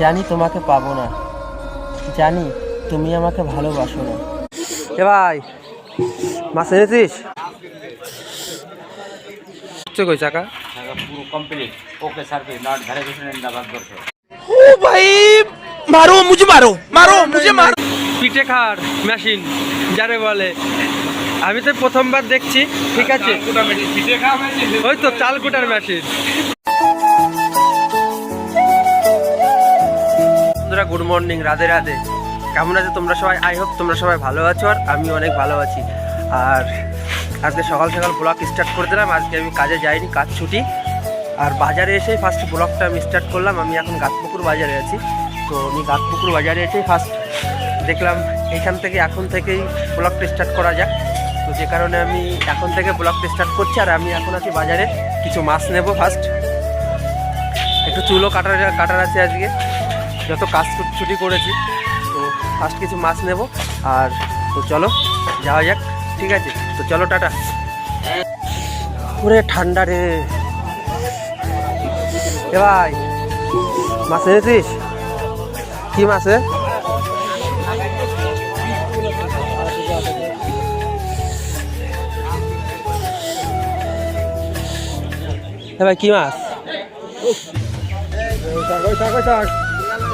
জানি তোমাকে পাবো না। জানি তুমি আমাকে ভালোবাসো না। এ ভাই মাছ এনেছিস? মুঝে পিঠে মেশিন যারে বলে। আমি তো প্রথমবার দেখছি। ঠিক আছে ওই তো চাল কুটার মেশিন বন্ধুরা গুড মর্নিং রাধে রাধে। কেমন আছে তোমরা সবাই? আই হোপ তোমরা সবাই ভালো আছো আর আমি অনেক ভালো আছি। আর আজকে সকাল সকাল ব্লগ স্টার্ট করে দিলাম। আজকে আমি কাজে যাইনি, কাজ ছুটি। আর বাজারে এসেই ফার্স্ট ব্লগটা আমি স্টার্ট করলাম। আমি এখন গাছপুকুর বাজারে আছি। তো আমি গাছপুকুর বাজারে এসেই ফার্স্ট দেখলাম, এখান থেকে এখন থেকেই ব্লগটা স্টার্ট করা যাক। তো যে কারণে আমি এখন থেকে ব্লগটা স্টার্ট করছি আর আমি এখন আছি বাজারে। কিছু মাছ নেব ফার্স্ট একটু চুলও কাটার কাটার আছে আজকে। যত কাজ ছুটি করেছি, তো ফার্স্ট কিছু মাছ নেব। আর তো চলো, যাওয়া যাক, ঠিক আছে? তো চলো, টাটা। পুরে ঠান্ডা রে। এ ভাই, মাছ এনেছিস? কি মাছ এ ভাই, কি মাছ?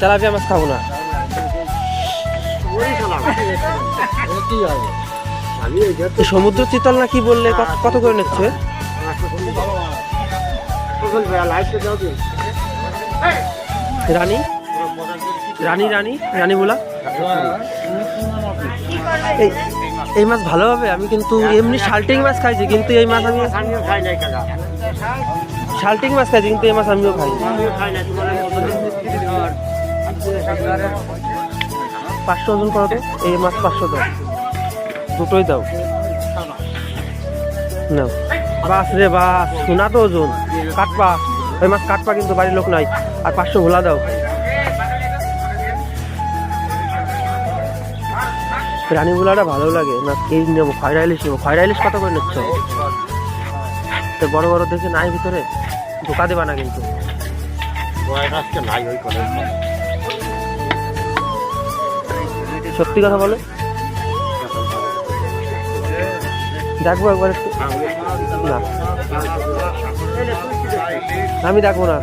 তেলাপিয়া মাছ খাব না। সমুদ্র চিতল না কি বললে? কত- কত করে নিচ্ছে? রানী? রানী রানী রানী বলা? এই এই মাছ ভালো হবে, আমি কিন্তু এমনি শাল্টিং মাছ খাইছি, কিন্তু এই মাছ আমি শাল্টিং মাছ খাইছি, কিন্তু এই মাছ আমিও খাই পাঁচশো ওজন করো তো এই মাছ পাঁচশো দাও। দুটোই দাও। নাও। বাস রে বাস, শোনা তো ওজন। কাটপা ওই মাছ কাটপা কিন্তু, বাড়ির লোক নাই। আর পাঁচশো ভোলা দাও। রানী ভোলাটা ভালো লাগে। না এই নেব? খয়রা ইলিশ নেব। খয়রা ইলিশ কত করে নিচ্ছ? তো বড় বড় দেখে নাই ভিতরে। ধোকা দেবা না কিন্তু। সত্যি কথা বলো? দেখব একবার একটু। না। আমি দেখব না।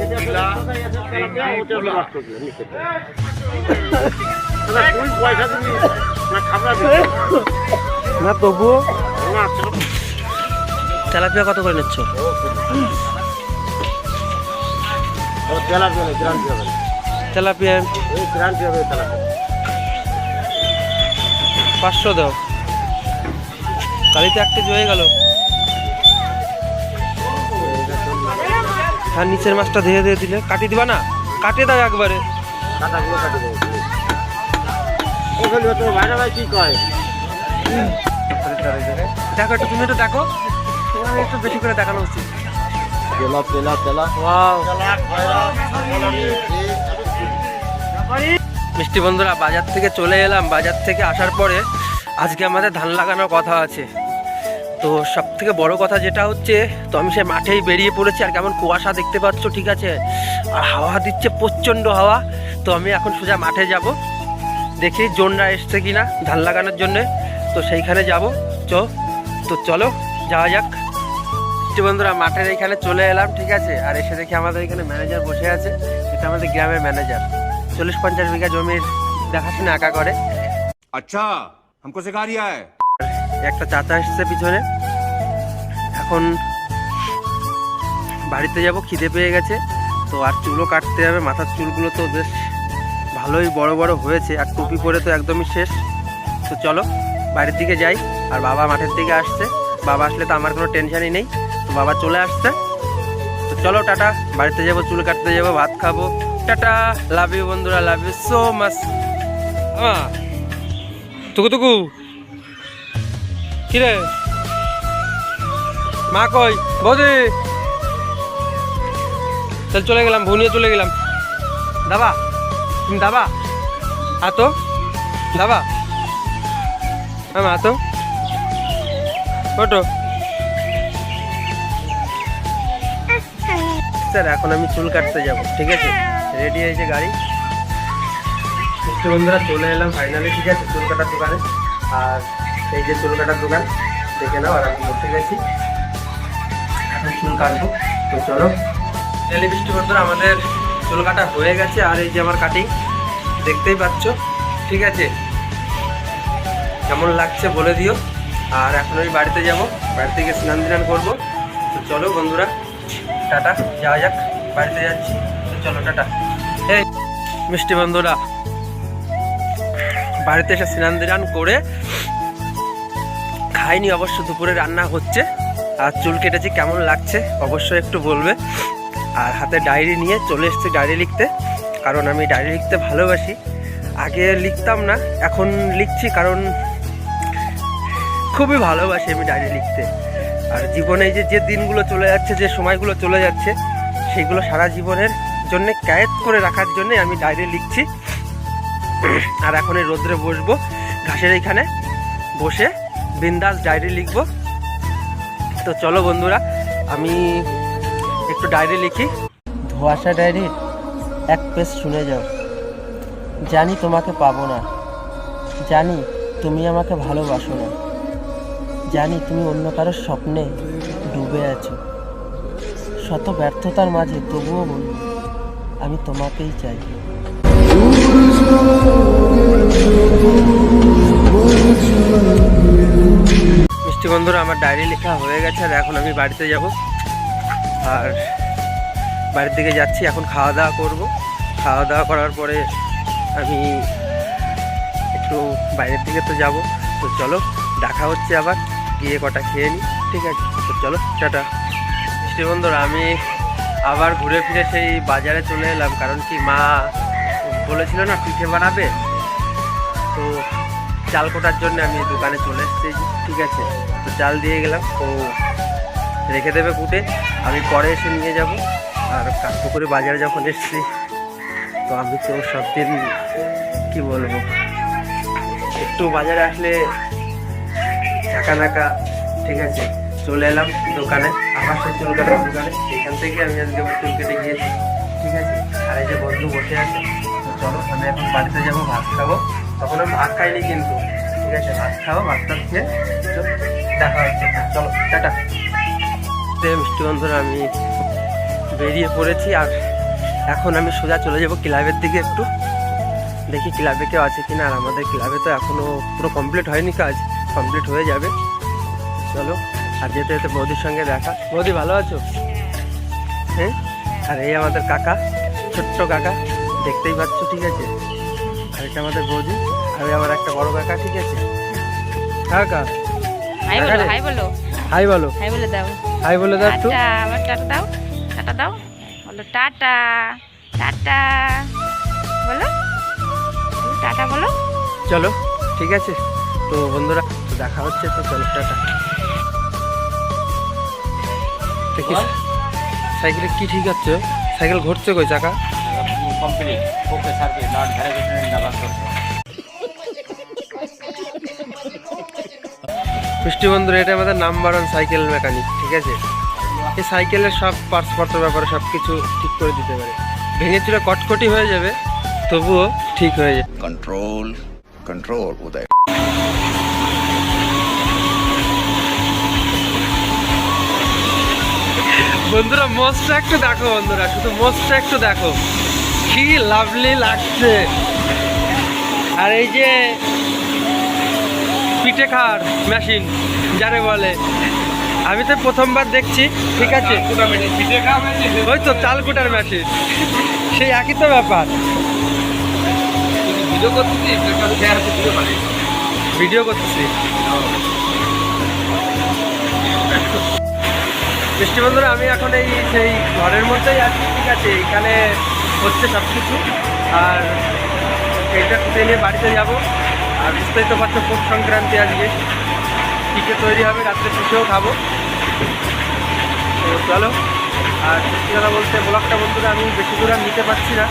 না তবুও। তেলাপিয়া কত করে নিচ্ছ? তেলাপিয়া। পাঁচশো দাও। কালিতে এক কেজি হয়ে গেল। আর নিচের মাছটা ধুয়ে দিয়ে দিলে। কাটি দিবা না? কাটিয়ে দাও একবারে। দেখো একটু তুমি একটু দেখো। তোমার একটু বেশি করে দেখানো উচিত। Wow. মিষ্টি বন্ধুরা, বাজার থেকে চলে এলাম। বাজার থেকে আসার পরে আজকে আমাদের ধান লাগানোর কথা আছে। তো সব থেকে বড় কথা যেটা হচ্ছে, তো আমি সে মাঠেই বেরিয়ে পড়েছি, আর কেমন কুয়াশা দেখতে পাচ্ছ, ঠিক আছে? আর হাওয়া দিচ্ছে, প্রচণ্ড হাওয়া। তো আমি এখন সোজা মাঠে যাব। দেখি জোনরা এসছে কি না ধান লাগানোর জন্যে। তো সেইখানে যাব। চ, তো চলো, যাওয়া যাক। মিষ্টি বন্ধুরা, মাঠের এখানে চলে এলাম, ঠিক আছে? আর এসে দেখি আমাদের এখানে ম্যানেজার বসে আছে, এটা আমাদের গ্রামের ম্যানেজার চল্লিশ পঞ্চাশ বিঘা জমির দেখাশোনা একা করে अच्छा हमको सिखा रिया है একটা চাচা এসছে পিছনে এখন বাড়িতে যাব খিদে পেয়ে গেছে তো আর চুলও কাটতে হবে মাথার চুলগুলো তো বেশ ভালোই বড় বড় হয়েছে আর টুপি পরে তো একদমই শেষ তো চলো বাড়ির দিকে যাই আর বাবা মাঠের দিকে আসছে বাবা আসলে তো আমার কোনো টেনশনই নেই তো বাবা চলে আসছে তো চলো টাটা বাড়িতে যাবো চুল কাটতে যাবো ভাত খাবো টাটা লাভ ইউ বন্ধুরা লাভ ইউ সো মাচ আমা তুকু তুকু কিরে? মা কই? বৌদি। চল চলে গেলাম ভুনিয়ে চলে গেলাম। দাবা তুমি দাবা। আতো দাবা। হ্যাঁ আতো ওটো স্যার এখন আমি চুল কাটতে যাব ঠিক আছে? রেডি হয়েছে গাড়ি। বন্ধুরা, চলে এলাম ফাইনালি ঠিক আছে? চুল কাটার দোকানে। আর এই যে চুল কাটার দোকান, দেখে নাও, আর আমি বসে গেছি। এখন চুল কাটবো। তো চলো। বৃষ্টি বন্ধুরা, আমাদের চুল কাটা হয়ে গেছে। আর এই যে আমার কাটিং দেখতেই পাচ্ছ? ঠিক আছে? কেমন লাগছে বলে দিও। আর এখন আমি বাড়িতে যাব। বাড়িতে গিয়ে স্নান ধান করব। তো চলো বন্ধুরা, টাটা, যাওয়া যাক। বাড়িতে যাচ্ছি। চলো, টাটা। এই, মিষ্টি বন্ধুরা, বাড়িতে এসে স্নান ধান করে খাইনি, অবশ্য দুপুরে রান্না হচ্ছে। আর চুল কেটেছি, কেমন লাগছে অবশ্যই একটু বলবে। আর হাতে ডায়েরি নিয়ে চলে এসেছি ডায়েরি লিখতে, কারণ আমি ডায়েরি লিখতে ভালোবাসি। আগে লিখতাম না, এখন লিখছি কারণ খুবই ভালোবাসি আমি ডায়েরি লিখতে। আর জীবনে যে যে দিনগুলো চলে যাচ্ছে, যে সময়গুলো চলে যাচ্ছে সেগুলো সারা জীবনের জন্য ক্যায়েত করে রাখার জন্য আমি ডায়েরি লিখছি। আর এখন এই রোদ্রে বসবো, ঘাসের এইখানে বসে বিন্দাস ডায়েরি লিখব। তো চলো বন্ধুরা, আমি একটু ডায়েরি লিখি। ধোয়াশা ডায়েরির এক পেজ শুনে যাও। জানি তোমাকে পাবো না। জানি তুমি আমাকে ভালোবাসো না। জানি তুমি অন্য কারোর স্বপ্নে ডুবে আছো। শত ব্যর্থতার মাঝে তবুও বলব আমি তোমাকেই চাই। মিষ্টি বন্ধুরা, আমার ডায়েরি লেখা হয়ে গেছে আর এখন আমি বাড়িতে যাব। আর বাড়ির দিকে যাচ্ছি, এখন খাওয়া দাওয়া করব। খাওয়া দাওয়া করার পরে আমি একটু বাইরের দিকে তো যাব। তো চলো, দেখা হচ্ছে আবার, গিয়ে কটা খেয়ে নিই ঠিক আছে? তো চলো, টাটা। মিষ্টি বন্ধুরা, আমি আবার ঘুরে ফিরে সেই বাজারে চলে এলাম, কারণ কি মা বলেছিল না পিঠে বানাবে? তো চাল কোটার জন্য আমি দোকানে চলে এসেছি, ঠিক আছে? তো চাল দিয়ে গেলাম ও রেখে দেবে কুটে। আমি পরে এসে নিয়ে যাব, আর কাকপুকুরে বাজারে যখন এসেছি, তো আমি তো সব দিন কী বলব? একটু বাজারে আসলে ঝাঁকা নাকা, ঠিক আছে? চলে এলাম দোকানে সেই চুল কাটার দোকানে। এখান থেকে আমি আজকে চুল কেটে গিয়েছি ঠিক আছে? আর এই যে বন্ধু বসে আছে চলো আমি এখন বাড়িতে যাব, ভাত খাব। তখন আমি ভাত খাইনি কিন্তু, ঠিক আছে? ভাত খাব ভাতটা খেয়ে দেখা হচ্ছে। চলো, টাটা। মিষ্টি বন্ধুরা, আমি বেরিয়ে পড়েছি, আর এখন আমি সোজা চলে যাব ক্লাবের দিকে একটু। দেখি ক্লাবে কেউ আছে কিনা, আর আমাদের ক্লাবে তো এখনও পুরো কমপ্লিট হয়নি কাজ কমপ্লিট হয়ে যাবে। চলো। আর যেতে যেতে বৌদির সঙ্গে দেখা। বৌদি ভালো আছো? হ্যাঁ? আর এই আমাদের কাকা ছোট্ট কাকা দেখতেই পাচ্ছ ঠিক আছে? আর এটা আমাদের বৌদি আর আমার একটা বড় কাকা ঠিক আছে? কাকা? হাই বলো হাই বলো। হাই বলো। হাই বলে দাও। হাই বলে দাও একটু। টাটা টাটা দাও। টাটা দাও। বলো টাটা। টাটা। বলো, টাটা বলো। চলো ঠিক আছে? তো বন্ধুরা দেখা হচ্ছে তো চলো টাটা। দেখি সাইকেলে কি ঠিক আছে? সাইকেল ঘুরছে কই চাকা? কমপ্লিট বন্ধুরা এটা আমাদের নাম্বার ওয়ান সাইকেল মেকানিক ঠিক আছে? এই সাইকেলের সব পার্টসপত্র ব্যাপারে সব কিছু ঠিক করে দিতে পারে। ভেঙে চুলে কটকটি হয়ে যাবে তবুও ঠিক হয়ে যাবে। কন্ট্রোল কন্ট্রোল উদয়। বন্ধুরা মোস্টটা একটু দেখো বন্ধুরা শুধু মোস্টটা একটু দেখো। কি লাভলি লাগছে। আর এই যে পিঠে খাওয়ার মেশিন যারে বলে। আমি তো প্রথমবার দেখছি ঠিক আছে? ওই তো চাল কুটার মেশিন সেই একই তো ব্যাপার। ভিডিও করতেছি মিষ্টি বন্ধুরা, আমি এখন এই সেই ঘরের মধ্যেই আছি, ঠিক আছে? এখানে হচ্ছে সব কিছু আর এইটা খুঁজে নিয়ে বাড়িতে যাব? আর বুঝতেই তো পারছ সংক্রান্তি আজকে টিকে তৈরি হবে, রাত্রে পুষেও খাব। চলো, আর সত্যি কথা বলতে, ব্লগটা বন্ধুরা, আমি বেশি দূর নিতে পারছি না।